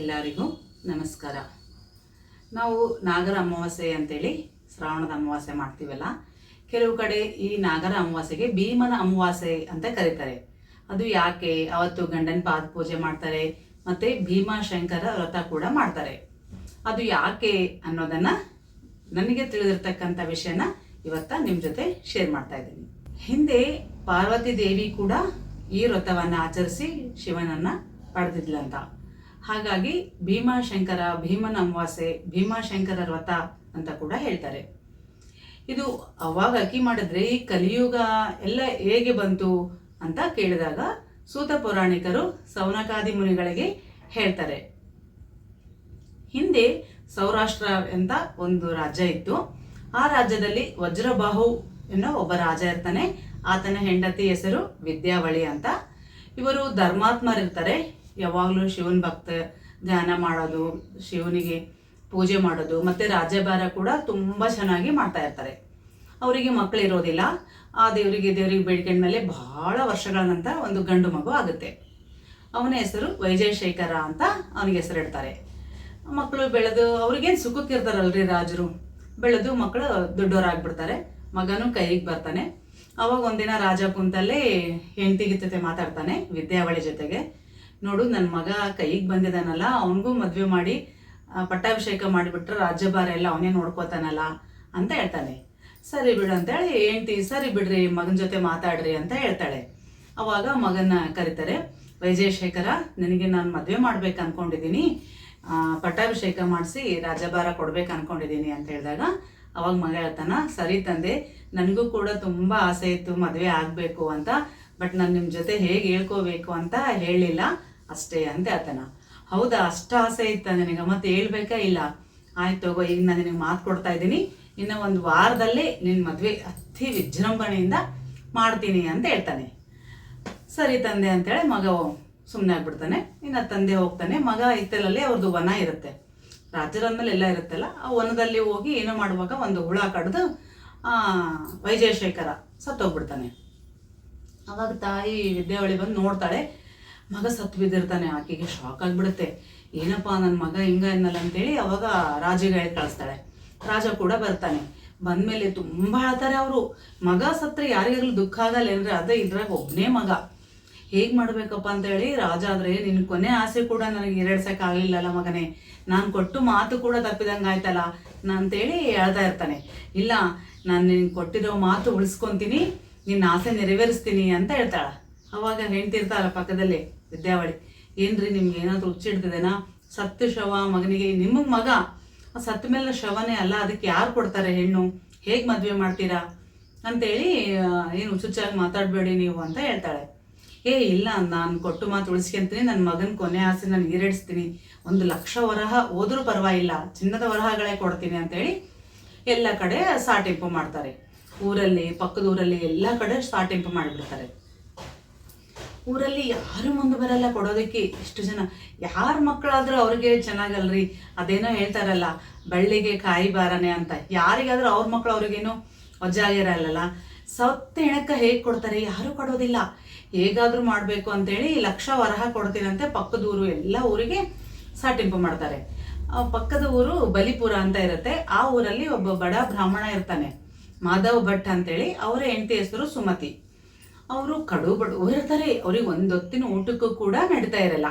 ಎಲ್ಲರಿಗೂ ನಮಸ್ಕಾರ. ನಾವು ನಾಗರ ಅಮಾವಾಸ್ಯೆ ಅಂತೇಳಿ ಶ್ರಾವಣದ ಅಮಾವಾಸ್ಯೆ ಮಾಡ್ತೀವಲ್ಲ, ಕೆಲವು ಕಡೆ ಈ ನಾಗರ ಅಮಾವಾಸ್ಯೆಗೆ ಭೀಮನ ಅಮಾವಾಸ್ಯೆ ಅಂತ ಕರೀತಾರೆ. ಅದು ಯಾಕೆ? ಅವತ್ತು ಗಂಡನ ಪಾದ ಪೂಜೆ ಮಾಡ್ತಾರೆ, ಮತ್ತೆ ಭೀಮಾಶಂಕರ ವ್ರತ ಕೂಡ ಮಾಡ್ತಾರೆ. ಅದು ಯಾಕೆ ಅನ್ನೋದನ್ನ ನನಗೆ ತಿಳಿದಿರ್ತಕ್ಕಂಥ ವಿಷಯನ ಇವತ್ತ ನಿಮ್ಮ ಜೊತೆ ಶೇರ್ ಮಾಡ್ತಾ ಇದ್ದೀನಿ. ಹಿಂದೆ ಪಾರ್ವತಿ ದೇವಿ ಕೂಡ ಈ ವ್ರತವನ್ನ ಆಚರಿಸಿ ಶಿವನನ್ನ ಪಡೆದಿದ್ಲಂತ. ಹಾಗಾಗಿ ಭೀಮಾಶಂಕರ ಭೀಮನ ಅಮಾವಾಸ್ಯೆ ಭೀಮಾಶಂಕರ ವ್ರತ ಅಂತ ಕೂಡ ಹೇಳ್ತಾರೆ. ಇದು ಅವಾಗ ಅಕ್ಕಿ ಮಾಡಿದ್ರೆ ಈ ಕಲಿಯುಗ ಎಲ್ಲ ಹೇಗೆ ಬಂತು ಅಂತ ಕೇಳಿದಾಗ ಸೂತ ಪೌರಾಣಿಕರು ಸೌನಕಾದಿ ಮುನಿಗಳಿಗೆ ಹೇಳ್ತಾರೆ. ಹಿಂದೆ ಸೌರಾಷ್ಟ್ರ ಅಂತ ಒಂದು ರಾಜ್ಯ ಇತ್ತು. ಆ ರಾಜ್ಯದಲ್ಲಿ ವಜ್ರಬಾಹು ಎನ್ನೋ ಒಬ್ಬ ರಾಜ ಇರ್ತಾನೆ. ಆತನ ಹೆಂಡತಿ ಹೆಸರು ವಿದ್ಯಾವಳಿ ಅಂತ. ಇವರು ಧರ್ಮಾತ್ಮರಿರ್ತಾರೆ. ಯಾವಾಗಲೂ ಶಿವನ ಭಕ್ತ ಧ್ಯಾನ ಮಾಡೋದು, ಶಿವನಿಗೆ ಪೂಜೆ ಮಾಡೋದು, ಮತ್ತು ರಾಜ್ಯಭಾರ ಕೂಡ ತುಂಬ ಚೆನ್ನಾಗಿ ಮಾಡ್ತಾ ಇರ್ತಾರೆ. ಅವರಿಗೆ ಮಕ್ಕಳಿರೋದಿಲ್ಲ ಆ ದೇವರಿಗೆ ದೇವರಿಗೆ ಬೇಡ್ಕೊಂಡ ಮೇಲೆ ಬಹಳ ವರ್ಷಗಳ ನಂತರ ಒಂದು ಗಂಡು ಮಗು ಆಗುತ್ತೆ. ಅವನ ಹೆಸರು ವೈಜಯಶೇಖರ ಅಂತ ಅವನಿಗೆ ಹೆಸರಿಡ್ತಾರೆ ಮಕ್ಕಳು ಬೆಳೆದು, ಅವ್ರಿಗೇನು ಸುಖಕ್ಕಿರ್ತಾರಲ್ರಿ ರಾಜರು? ಬೆಳೆದು ಮಕ್ಕಳು ದೊಡ್ಡವರಾಗ್ಬಿಡ್ತಾರೆ. ಮಗನೂ ಕೈಗೆ ಬರ್ತಾನೆ. ಅವಾಗ ಒಂದಿನ ರಾಜ ಕುಂತಲ್ಲಿ ಜೊತೆ ಮಾತಾಡ್ತಾನೆ ವಿದ್ಯಾವಳಿ ಜೊತೆಗೆ. ನೋಡು ನನ್ನ ಮಗ ಕೈಗೆ ಬಂದಿದ್ದಾನಲ್ಲ ಅವನಿಗೂ ಮದುವೆ ಮಾಡಿ ಪಟ್ಟಾಭಿಷೇಕ ಮಾಡಿಬಿಟ್ರೆ ರಾಜ್ಯಭಾರ ಎಲ್ಲ ಅವನೇ ನೋಡ್ಕೋತಾನಲ್ಲ ಅಂತ ಹೇಳ್ತಾನೆ ಸರಿ ಬಿಡು ಅಂತೇಳಿ ಹೆಂಡ್ತಿ ಸರಿ ಬಿಡ್ರಿ, ಮಗನ ಜೊತೆ ಮಾತಾಡ್ರಿ ಅಂತ ಹೇಳ್ತಾಳೆ. ಅವಾಗ ಮಗನ ಕರೀತಾರೆ, ವೈಜಯಶೇಖರ, ನಿನಗೆ ನಾನು ಮದುವೆ ಮಾಡ್ಬೇಕು ಅನ್ಕೊಂಡಿದ್ದೀನಿ ಪಟ್ಟಾಭಿಷೇಕ ಮಾಡಿಸಿ ರಾಜ್ಯಭಾರ ಕೊಡ್ಬೇಕು ಅನ್ಕೊಂಡಿದ್ದೀನಿ ಅಂತ ಹೇಳಿದಾಗ, ಅವಾಗ ಮಗ ಹೇಳ್ತಾನ, ಸರಿ ತಂದೆ, ನನಗೂ ಕೂಡ ತುಂಬ ಆಸೆ ಇತ್ತು ಮದುವೆ ಆಗಬೇಕು ಅಂತ, ಬಟ್ ನಾನು ನಿಮ್ಮ ಜೊತೆ ಹೇಗೆ ಹೇಳ್ಕೋಬೇಕು ಅಂತ ಹೇಳಿಲ್ಲ. ಅಷ್ಟೇ ಅಂದೆ ಆತನ. ಹೌದಾ, ಅಷ್ಟ ಆಸೆ ಇತ್ತ ನಿನಗೆ? ಮತ್ತೆ ಹೇಳ್ಬೇಕಾ ಇಲ್ಲ? ಆಯ್ತು ಹೋಗೋ ಈಗ ನಾನು ನಿನಗೆ ಮಾತು ಕೊಡ್ತಾ ಇದ್ದೀನಿ. ಇನ್ನು ಒಂದು ವಾರದಲ್ಲಿ ನಿನ್ನ ಮದುವೆ ಅತಿ ವಿಜೃಂಭಣೆಯಿಂದ ಮಾಡ್ತೀನಿ ಅಂತ ಹೇಳ್ತಾನೆ. ಸರಿ ತಂದೆ ಅಂತೇಳಿ ಮಗ ಸುಮ್ಮನೆ ಆಗ್ಬಿಡ್ತಾನೆ. ಇನ್ನು ತಂದೆ ಹೋಗ್ತಾನೆ. ಮಗ ಇತ್ತಲಲ್ಲಿ ಅವ್ರದ್ದು ವನ ಇರುತ್ತೆ. ರಾಜರಂದಲ್ಲಿ ಎಲ್ಲ ಇರುತ್ತಲ್ಲ, ಆ ವನದಲ್ಲಿ ಹೋಗಿ ಏನೋ ಮಾಡುವಾಗ ಒಂದು ಹುಳ ಕಡ್ದು ವೈಜಯಶೇಖರ ಸತ್ತೋಗ್ಬಿಡ್ತಾನೆ. ಅವಾಗ ತಾಯಿ ವಿದ್ಯಾವಳಿ ಬಂದು ನೋಡ್ತಾಳೆ. ಮಗ ಸತ್ತು ಬಿದ್ದಿರ್ತಾನೆ, ಆಕೆಗೆ ಶಾಕ್ ಆಗ್ಬಿಡುತ್ತೆ. ಏನಪ್ಪ ನನ್ನ ಮಗ ಹಿಂಗ ಅನ್ನಲ್ಲ ಅಂತೇಳಿ ಅವಾಗ ರಾಜಿಗೆ ಹೇಳಿ ಕಳಿಸ್ತಾಳೆ. ರಾಜ ಕೂಡ ಬರ್ತಾನೆ. ಬಂದ್ಮೇಲೆ ತುಂಬಾ ಹೇಳ್ತಾರೆ ಅವರು. ಮಗ ಸತ್ರೆ ಯಾರಿಗಾಗ್ಲೂ ದುಃಖ ಆಗಲ್ಲ ಅಂದ್ರೆ ಅದೇ ಇದ್ರಾಗ ಒಬ್ಬನೇ ಮಗ. ಹೇಗ್ ಮಾಡ್ಬೇಕಪ್ಪ ಅಂತ ಹೇಳಿ ರಾಜ ಆದ್ರೆ ನಿನ್ನ ಕೊನೆ ಆಸೆ ಕೂಡ ನನಗೆ ಈಡೇರ್ಸೋಕ್ಕಾಗಲಿಲ್ಲಲ್ಲ ಮಗನೇ. ನಾನು ಕೊಟ್ಟು ಮಾತು ಕೂಡ ತಪ್ಪಿದಂಗ ಆಯ್ತಲ್ಲ ಅಂತೇಳಿ ಹೇಳ್ತಾ ಇರ್ತಾನೆ. ಇಲ್ಲ, ನಾನು ನಿನ್ ಕೊಟ್ಟಿರೋ ಮಾತು ಉಳಿಸ್ಕೊಂತೀನಿ ನಿನ್ನ ಆಸೆ ನೆರವೇರಿಸ್ತೀನಿ ಅಂತ ಹೇಳ್ತಾಳ. ಅವಾಗ ಹೆಂಡ್ತಿರ್ತಾಳ ಪಕ್ಕದಲ್ಲಿ ವಿದ್ಯಾವಳಿ ಏನ್ರಿ ನಿಮ್ಗೆ ಏನಾದರೂ ಹುಚ್ಚಿಡ್ತಿದೆನಾ ಸತ್ತು ಶವ ಮಗನಿಗೆ, ನಿಮ್ಮ ಮಗ ಸತ್ತ ಮೇಲೆ ಶವನೇ ಅಲ್ಲ, ಅದಕ್ಕೆ ಯಾರು ಕೊಡ್ತಾರೆ ಹೆಣ್ಣು? ಹೇಗ್ ಮದುವೆ ಮಾಡ್ತೀರಾ? ಅಂತೇಳಿ ಏನು ಹುಚ್ಚುಚ್ಚಾಗಿ ಮಾತಾಡಬೇಡಿ ನೀವು ಅಂತ ಹೇಳ್ತಾಳೆ. ಏ, ಇಲ್ಲ, ನಾನು ಕೊಟ್ಟು ಮಾತು ಉಳಿಸ್ಕೊಂತೀನಿ ನನ್ನ ಮಗನ ಕೊನೆ ಆಸೆ ನಾನು ಈರೇಡಿಸ್ತೀನಿ ಒಂದು ಲಕ್ಷ ವರಹ ಹೋದರೂ ಪರವಾಗಿಲ್ಲ, ಚಿನ್ನದ ವರಹಗಳೇ ಕೊಡ್ತೀನಿ ಅಂತೇಳಿ ಎಲ್ಲ ಕಡೆ ಸಾಟಿಂಪು ಮಾಡ್ತಾರೆ. ಊರಲ್ಲಿ, ಪಕ್ಕದ ಊರಲ್ಲಿ ಎಲ್ಲ ಕಡೆ ಸಾಟಿಂಪು ಮಾಡಿಬಿಡ್ತಾರೆ. ಊರಲ್ಲಿ ಯಾರು ಮುಂದೆ ಬರಲ್ಲ ಕೊಡೋದಕ್ಕೆ ಎಷ್ಟು ಜನ. ಯಾರ ಮಕ್ಕಳಾದರೂ ಅವ್ರಿಗೆ ಚೆನ್ನಾಗಲ್ರಿ. ಅದೇನೋ ಹೇಳ್ತಾರಲ್ಲ, ಬಳ್ಳಿಗೆ ಕಾಯಿ ಬಾರನೆ ಅಂತ. ಯಾರಿಗಾದ್ರೂ ಅವ್ರ ಮಕ್ಕಳು ಅವ್ರಿಗೇನು ಒಜ್ಜಾಗಿರಲ್ಲ ಸತ್ತ ಹೆಣಕ್ಕ ಹೇಗೆ ಕೊಡ್ತಾರೆ? ಯಾರು ಕೊಡೋದಿಲ್ಲ. ಹೇಗಾದರೂ ಮಾಡಬೇಕು ಅಂತೇಳಿ ಲಕ್ಷ ವರಹ ಕೊಡ್ತೀನಂತೆ ಪಕ್ಕದ ಊರು. ಎಲ್ಲ ಊರಿಗೆ ಸಾಟಿಂಪು ಮಾಡ್ತಾರೆ. ಪಕ್ಕದ ಊರು ಬಲಿಪುರ ಅಂತ ಇರುತ್ತೆ. ಆ ಊರಲ್ಲಿ ಒಬ್ಬ ಬಡ ಬ್ರಾಹ್ಮಣ ಇರ್ತಾನೆ. ಮಾಧವ್ ಭಟ್ ಅಂತೇಳಿ, ಅವರ ಹೆಂಡತಿ ಹೆಸರು ಸುಮತಿ. ಅವರು ಕಡು ಬಡವರು ಇರ್ತಾರೆ ಅವ್ರಿಗೆ ಒಂದೊತ್ತಿನ ಊಟಕ್ಕೂ ಕೂಡ ನಡೀತಾ ಇರಲ್ಲ.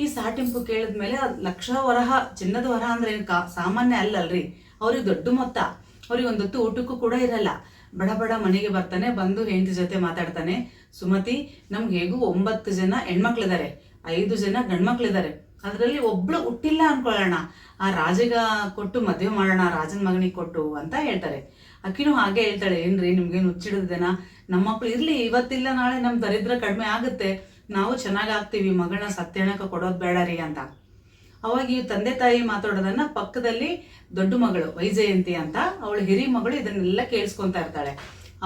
ಈ ಸಾಟಿಂಪು ಕೇಳಿದ್ಮೇಲೆ ಮೇಲೆ ಲಕ್ಷ ವರಹ, ಚಿನ್ನದ ವರಹ ಅಂದ್ರೆ ಕಾ ಸಾಮಾನ್ಯ ಅಲ್ಲಲ್ರಿ. ಅವ್ರಿಗೆ ದೊಡ್ಡ ಮೊತ್ತ. ಅವ್ರಿಗೆ ಒಂದೊತ್ತು ಊಟಕ್ಕೂ ಕೂಡ ಇರಲ್ಲ. ಬಡ ಬಡ ಮನೆಗೆ ಬರ್ತಾನೆ, ಬಂದು ಹೆಂಡತಿ ಜೊತೆ ಮಾತಾಡ್ತಾನೆ. ಸುಮತಿ, ನಮ್ಗೆ ಹೇಗೂ ಒಂಬತ್ತು ಜನ ಹೆಣ್ಮಕ್ಳಿದ್ದಾರೆ ಐದು ಜನ ಗಂಡ್ಮಕ್ಳಿದ್ದಾರೆ ಅದರಲ್ಲಿ ಒಬ್ಳು ಹುಟ್ಟಿಲ್ಲ ಅನ್ಕೊಳ್ಳೋಣ. ಆ ರಾಜಗ ಕೊಟ್ಟು ಮದುವೆ ಮಾಡೋಣ, ರಾಜನ ಮಗನಿಗೆ ಕೊಟ್ಟು ಅಂತ ಹೇಳ್ತಾರೆ. ಅಕ್ಕಿನೂ ಹಾಗೆ ಹೇಳ್ತಾಳೆ, ಏನ್ರಿ, ನಿಮ್ಗೇನು ಹುಚ್ಚಿಡಿದೇನಾ ನಮ್ಮ ಮಕ್ಳು ಇರ್ಲಿ, ಇವತ್ತಿಲ್ಲ, ನಾಳೆ ನಮ್ಮ ದರಿದ್ರ ಕಡಿಮೆ ಆಗುತ್ತೆ. ನಾವು ಚೆನ್ನಾಗಿ ಆಗ್ತೀವಿ ಮಗಳನ್ನ ಸತ್ಯಣಕ ಕೊಡೋದು ಬೇಡ ರೀ ಅಂತ. ಅವಾಗ ಈ ತಂದೆ ತಾಯಿ ಮಾತಾಡೋದನ್ನ ಪಕ್ಕದಲ್ಲಿ ದೊಡ್ಡ ಮಗಳು, ವೈಜಯಂತಿ ಅಂತ, ಅವಳು ಹಿರಿ ಮಗಳು ಇದನ್ನೆಲ್ಲ ಕೇಳಿಸ್ಕೊಂತಾ ಇರ್ತಾಳೆ.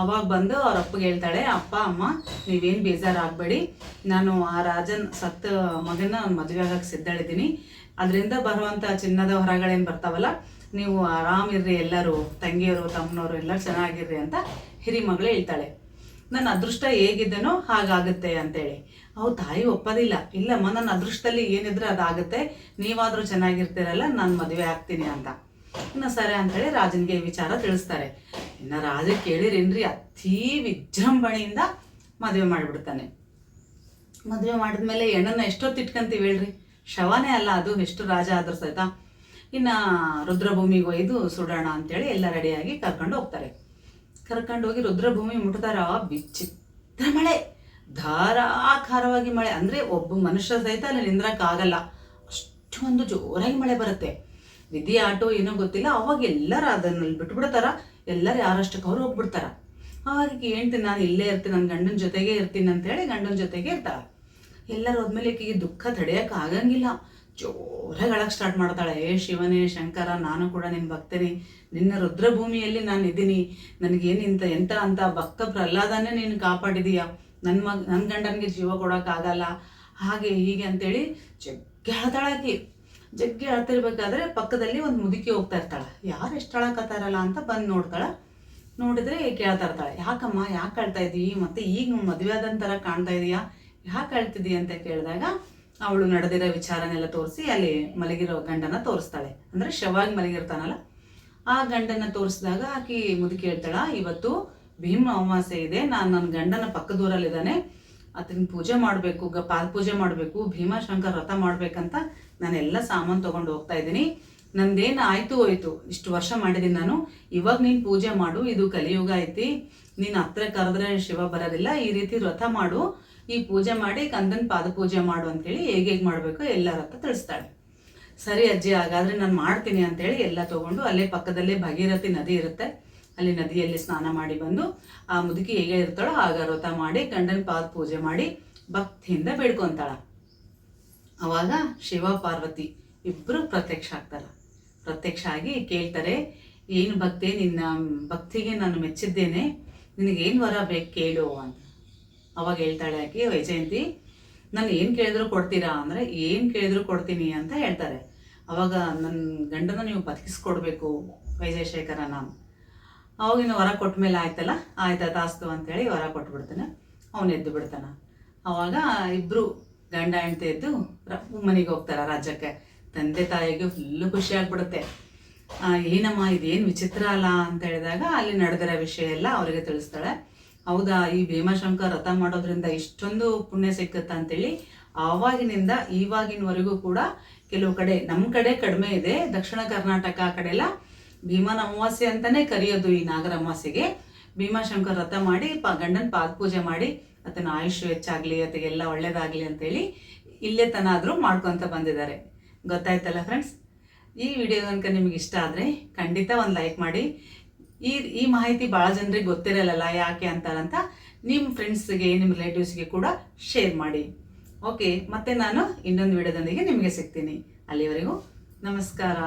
ಅವಾಗ ಬಂದು ಅವ್ರ ಅಪ್ಪಗೆ ಹೇಳ್ತಾಳೆ, ಅಪ್ಪ, ಅಮ್ಮ, ನೀವೇನ್ ಬೇಜಾರಾಗಬೇಡಿ. ನಾನು ಆ ರಾಜನ್ ಸತ್ತ ಮಗನ ಮದುವೆ ಆಗಕ್ಕೆ ಸಿದ್ಧಳಿದ್ದೀನಿ. ಅದರಿಂದ ಬರುವಂತ ಚಿನ್ನದ ಹೊರಗಳೇನು ಬರ್ತಾವಲ್ಲ ನೀವು ಆರಾಮಿರ್ರಿ ಎಲ್ಲರೂ, ತಂಗಿಯರು, ತಮ್ಮನವರು ಎಲ್ಲ ಚೆನ್ನಾಗಿರ್ರಿ ಅಂತ ಹಿರಿ ಮಗಳು ಹೇಳ್ತಾಳೆ. ನನ್ನ ಅದೃಷ್ಟ ಹೇಗಿದ್ದೇನೋ ಹಾಗಾಗುತ್ತೆ ಅಂತೇಳಿ. ಅವು ತಾಯಿ ಒಪ್ಪೋದಿಲ್ಲ. ಇಲ್ಲಮ್ಮ, ನನ್ನ ಅದೃಷ್ಟದಲ್ಲಿ ಏನಿದ್ರೆ ಅದಾಗುತ್ತೆ. ನೀವಾದರೂ ಚೆನ್ನಾಗಿರ್ತೀರಲ್ಲ, ನಾನು ಮದುವೆ ಆಗ್ತೀನಿ ಅಂತ. ಇನ್ನು ಸರಿ ಅಂತೇಳಿ ರಾಜನಿಗೆ ವಿಚಾರ ತಿಳಿಸ್ತಾರೆ. ಇನ್ನು ರಾಜ ಕೇಳಿರೇನ್ರಿ, ಅತೀ ವಿಜೃಂಭಣೆಯಿಂದ ಮದುವೆ ಮಾಡಿಬಿಡ್ತಾನೆ. ಮದುವೆ ಮಾಡಿದ್ಮೇಲೆ ಹೆಣ್ಣನ್ನ ಎಷ್ಟೊತ್ತು ಇಟ್ಕೊಂತೀವಿ ಹೇಳ್ರಿ? ಶವನೇ ಅಲ್ಲ, ಅದು ಎಷ್ಟು ರಾಜ ಆದ್ರೂ ಸಹಿತ. ಇನ್ನು ರುದ್ರಭೂಮಿಗೆ ಒಯ್ದು ಸುಡೋಣ ಅಂತೇಳಿ ಎಲ್ಲ ರೆಡಿಯಾಗಿ ಕರ್ಕೊಂಡು ಹೋಗ್ತಾರೆ. ಕರ್ಕೊಂಡು ಹೋಗಿ ರುದ್ರಭೂಮಿ ಮುಟ್ತಾರ, ವಿಚಿತ್ರ ಮಳೆ. ಧಾರಾಕಾರವಾಗಿ ಮಳೆ. ಅಂದರೆ ಒಬ್ಬ ಮನುಷ್ಯ ಸಹಿತ ಅಲ್ಲಿ ನಿಂದ್ರಕ್ಕಾಗಲ್ಲ ಅಷ್ಟೊಂದು ಜೋರಾಗಿ ಮಳೆ ಬರುತ್ತೆ. ವಿಧಿ ಆಟೋ ಏನೋ ಗೊತ್ತಿಲ್ಲ. ಅವಾಗ ಎಲ್ಲರೂ ಅದನ್ನಲ್ಲಿ ಬಿಟ್ಬಿಡ್ತಾರ. ಎಲ್ಲರೂ ಯಾರಷ್ಟಕ್ಕೆ ಅವ್ರು ಹೋಗ್ಬಿಡ್ತಾರ. ಅವಾಗ ಹೇಳ್ತೀನಿ ನಾನು ಇಲ್ಲೇ ಇರ್ತೀನಿ. ನನ್ನ ಗಂಡನ ಜೊತೆಗೆ ಇರ್ತೀನಿ ಅಂತೇಳಿ ಗಂಡನ ಜೊತೆಗೆ ಇರ್ತಾರೆ ಎಲ್ಲರೂ ಹೋದ್ಮೇಲೆ ಈಕೆಗೆ ದುಃಖ ತಡೆಯಕ್ಕೆ ಆಗಂಗಿಲ್ಲ. ಜೋರಾಗಿ ಸ್ಟಾರ್ಟ್ ಮಾಡ್ತಾಳೆ. ಏ ಶಿವನೇ, ಶಂಕರ, ನಾನು ಕೂಡ ನಿನ್ನ ಭಕ್ತನಿ ನಿನ್ನ ರುದ್ರಭೂಮಿಯಲ್ಲಿ ನಾನು ಇದ್ದೀನಿ. ನನಗೇನು ಇಂಥ ಎಂತ ಅಂತ ಭಕ್ತ ಪ್ರಹ್ಲಾದನೇ ನೀನು ಕಾಪಾಡಿದೀಯ. ನನ್ನ ಮಗ ನನ್ನ ಗಂಡನಿಗೆ ಜೀವ ಕೊಡೋಕ್ಕಾಗಲ್ಲ ಹಾಗೆ ಹೀಗೆ ಅಂತೇಳಿ ಜಗ್ಗಿ ಹೇಳ್ತಾಳಾಕಿ ಜಗ್ಗಿ ಹೇಳ್ತಿರ್ಬೇಕಾದ್ರೆ ಪಕ್ಕದಲ್ಲಿ ಒಂದು ಮುದುಕಿ ಹೋಗ್ತಾ ಇರ್ತಾಳೆ. ಯಾರು ಎಷ್ಟು ಅಳಕತ್ತಾರಲ್ಲ ಅಂತ ಬಂದು ನೋಡ್ತಾಳೆ. ನೋಡಿದ್ರೆ ಕೇಳ್ತಾ ಇರ್ತಾಳೆ. ಯಾಕಮ್ಮ, ಯಾಕೆ ಅಳ್ತಾ ಇದ್ದೀವಿ ಮತ್ತೆ ಈಗ ಮದುವೆ ಆದಂಥರ ಕಾಣ್ತಾ ಇದೀಯಾ? ಯಾಕೆ ಹೇಳ್ತಿದೀಯ ಅಂತ ಕೇಳಿದಾಗ ಅವಳು ನಡೆದಿರೋ ವಿಚಾರನೆಲ್ಲ ತೋರಿಸಿ ಅಲ್ಲಿ ಮಲಗಿರೋ ಗಂಡನ ತೋರಿಸ್ತಾಳೆ. ಅಂದ್ರೆ ಶವಾಗಿ ಮಲಗಿರ್ತಾನಲ್ಲ, ಆ ಗಂಡನ ತೋರಿಸಿದಾಗ ಆಕಿ ಮುದುಕಿ ಹೇಳ್ತಾಳ, ಇವತ್ತು ಭೀಮ ಅಮಾವಾಸ್ಯೆ ಇದೆ, ನಾನು ನನ್ನ ಗಂಡನ ಪಕ್ಕದೂರಲ್ಲಿದ್ದಾನೆ ಅದನ್ನ ಪೂಜೆ ಮಾಡಬೇಕು, ಗ ಪಾದ ಪೂಜೆ ಮಾಡಬೇಕು ಭೀಮಾಶಂಕರ್ ವ್ರತ ಮಾಡ್ಬೇಕಂತ ನಾನೆಲ್ಲ ಸಾಮಾನು ತಗೊಂಡು ಹೋಗ್ತಾ ಇದ್ದೀನಿ. ನಂದೇನು ಆಯ್ತು ಹೋಯ್ತು, ಇಷ್ಟು ವರ್ಷ ಮಾಡಿದ್ದೀನಿ ನಾನು, ಇವಾಗ ನೀನು ಪೂಜೆ ಮಾಡು, ಇದು ಕಲಿಯುಗ ಐತಿ, ನೀನು ಹತ್ರ ಕರೆದ್ರೆ ಶಿವ ಬರೋದಿಲ್ಲ, ಈ ರೀತಿ ವ್ರತ ಮಾಡು ಈ ಪೂಜೆ ಮಾಡಿ ಕಂದನ್ ಪಾದ ಪೂಜೆ ಮಾಡು ಅಂತೇಳಿ ಹೇಗೆ ಹೇಗೆ ಮಾಡಬೇಕು ಎಲ್ಲರ ಹತ್ರ ತಿಳಿಸ್ತಾಳೆ. ಸರಿ ಅಜ್ಜಿ, ಹಾಗಾದ್ರೆ ನಾನು ಮಾಡ್ತೀನಿ ಅಂತೇಳಿ ಎಲ್ಲ ತೊಗೊಂಡು ಅಲ್ಲೇ ಪಕ್ಕದಲ್ಲೇ ಭಗೀರಥಿ ನದಿ ಇರುತ್ತೆ. ಅಲ್ಲಿ ನದಿಯಲ್ಲಿ ಸ್ನಾನ ಮಾಡಿ ಬಂದು ಆ ಮುದುಕಿ ಹೇಗೆ ಇರ್ತಾಳೋ ಆಗ ವ್ರತ ಮಾಡಿ ಗಂಡನ ಪಾದ ಪೂಜೆ ಮಾಡಿ ಭಕ್ತಿಯಿಂದ ಬೇಡ್ಕೊಂತಾಳ. ಅವಾಗ ಶಿವ ಪಾರ್ವತಿ ಇಬ್ಬರು ಪ್ರತ್ಯಕ್ಷ ಆಗ್ತಾರ. ಪ್ರತ್ಯಕ್ಷ ಆಗಿ ಕೇಳ್ತಾರೆ, ಏನು ಭಕ್ತಿ, ನಿನ್ನ ಭಕ್ತಿಗೆ ನಾನು ಮೆಚ್ಚಿದ್ದೇನೆ. ನಿನಗೇನು ವರ ಬೇಕು ಕೇಳು ಅಂತ. ಅವಾಗ ಹೇಳ್ತಾಳೆ ಆಕೆ ವೈಜಯಂತಿ ನಾನು ಏನು ಕೇಳಿದ್ರು ಕೊಡ್ತೀರಾ? ಅಂದರೆ ಏನು ಕೇಳಿದ್ರು ಕೊಡ್ತೀನಿ ಅಂತ ಹೇಳ್ತಾರೆ. ಅವಾಗ ನನ್ನ ಗಂಡನ ನೀವು ಬದುಕಿಸ್ಕೊಡ್ಬೇಕು ವೈಜಯಶೇಖರನ. ಅವಾಗಿನ ವರ ಕೊಟ್ಟ ಮೇಲೆ ಆಯ್ತಲ್ಲ? ಆಯ್ತಾ ತಾಸ್ತು ಅಂತೇಳಿ ವರ ಕೊಟ್ಬಿಡ್ತಾನೆ. ಅವನು ಎದ್ದು ಬಿಡ್ತಾನೆ. ಅವಾಗ ಇಬ್ಬರು ಗಂಡ ಹೆಂಡತಿ ಎದ್ದು ಮನೆಗೆ ಹೋಗ್ತಾರೆ ರಾಜ್ಯಕ್ಕೆ. ತಂದೆ ತಾಯಿಗೆ ಫುಲ್ಲು ಖುಷಿ ಆಗ್ಬಿಡುತ್ತೆ. ಏನಮ್ಮ, ಇದೇನು ವಿಚಿತ್ರ ಅಲ್ಲ ಅಂತ ಹೇಳಿದಾಗ ಅಲ್ಲಿ ನಡೆದಿರೋ ವಿಷಯ ಎಲ್ಲ ಅವರಿಗೆ ತಿಳಿಸ್ತಾಳೆ. ಹೌದಾ, ಈ ಭೀಮಾಶಂಕರ್ ರಥ ಮಾಡೋದ್ರಿಂದ ಇಷ್ಟೊಂದು ಪುಣ್ಯ ಸಿಕ್ಕುತ್ತಾ ಅಂತೇಳಿ ಆವಾಗಿನಿಂದ ಇವಾಗಿನವರೆಗೂ ಕೂಡ ಕೆಲವು ಕಡೆ ನಮ್ಮ ಕಡೆ ಕಡಿಮೆ ಇದೆ. ದಕ್ಷಿಣ ಕರ್ನಾಟಕ ಆ ಕಡೆ ಎಲ್ಲ ಭೀಮನ ಅಮಾವಾಸ್ಯೆ ಅಂತಾನೆ ಕರೆಯೋದು ಈ ನಾಗರ ಅಮಾವಾಸ್ಯೆಗೆ. ಭೀಮಾಶಂಕರ್ ರಥ ಮಾಡಿ, ಪ, ಗಂಡನ ಪಾದ ಪೂಜೆ ಮಾಡಿ ಆತನ ಆಯುಷ್ ಹೆಚ್ಚಾಗ್ಲಿ ಎಲ್ಲ ಒಳ್ಳೇದಾಗ್ಲಿ ಅಂತೇಳಿ ಇಲ್ಲೇ ತನ ಆದರೂ ಮಾಡ್ಕೊತ ಬಂದಿದ್ದಾರೆ. ಗೊತ್ತಾಯ್ತಲ್ಲ ಫ್ರೆಂಡ್ಸ್ ಈ ವಿಡಿಯೋ ತನಕ ನಿಮಗೆ ಇಷ್ಟ ಆದರೆ ಖಂಡಿತ ಒಂದು ಲೈಕ್ ಮಾಡಿ ಈ ಈ ಮಾಹಿತಿ ಭಾಳ ಜನರಿಗೆ ಗೊತ್ತಿರಲ್ಲ ಯಾಕೆ ಅಂತಾರಂತ ನಿಮ್ಮ ಫ್ರೆಂಡ್ಸ್ಗೆ ನಿಮ್ಮ ರಿಲೇಟಿವ್ಸ್ಗೆ ಕೂಡ ಶೇರ್ ಮಾಡಿ. ಓಕೆ ಮತ್ತೆ ನಾನು ಇನ್ನೊಂದು ವಿಡಿಯೋದೊಂದಿಗೆ ನಿಮಗೆ ಸಿಗ್ತೀನಿ. ಅಲ್ಲಿವರೆಗೂ ನಮಸ್ಕಾರ.